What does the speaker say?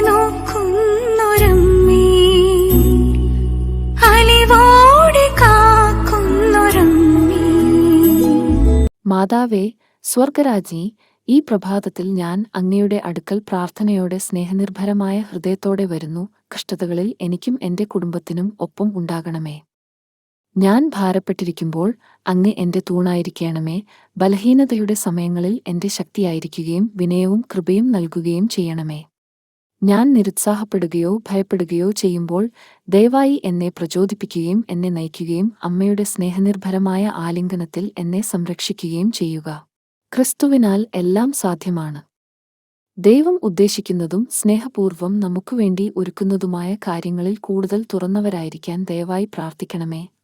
നോക്കുന്നൊരമ്മേ. കാക്കുന്നൊരമ്മേ. മാതാവേ സ്വർഗരാജി ഈ പ്രഭാതത്തിൽ ഞാൻ അങ്ങയുടെ അടുക്കൽ പ്രാർത്ഥനയോടെ സ്നേഹനിർഭരമായ ഹൃദയത്തോടെ വരുന്നു. കഷ്ടതകളിൽ എനിക്കും എന്റെ കുടുംബത്തിനും ഒപ്പം ഉണ്ടാകണമേ. ഞാൻ ഭാരപ്പെട്ടിരിക്കുമ്പോൾ അങ്ങ് എന്റെ തൂണായിരിക്കണമേ. ബലഹീനതയുടെ സമയങ്ങളിൽ എന്റെ ശക്തിയായിരിക്കുകയും വിനയവും കൃപയും നൽകുകയും ചെയ്യണമേ. ഞാൻ നിരുത്സാഹപ്പെടുകയോ ഭയപ്പെടുകയോ ചെയ്യുമ്പോൾ ദയവായി എന്നെ പ്രചോദിപ്പിക്കുകയും എന്നെ നയിക്കുകയും അമ്മയുടെ സ്നേഹനിർഭരമായ ആലിംഗനത്തിൽ എന്നെ സംരക്ഷിക്കുകയും ചെയ്യുക. ക്രിസ്തുവിനാൽ എല്ലാം സാധ്യമാണ്. ദൈവം ഉദ്ദേശിക്കുന്നതും സ്നേഹപൂർവം നമുക്കുവേണ്ടി ഒരുക്കുന്നതുമായ കാര്യങ്ങളിൽ കൂടുതൽ തുറന്നവരായിരിക്കാൻ ദയവായി പ്രാർത്ഥിക്കണമേ.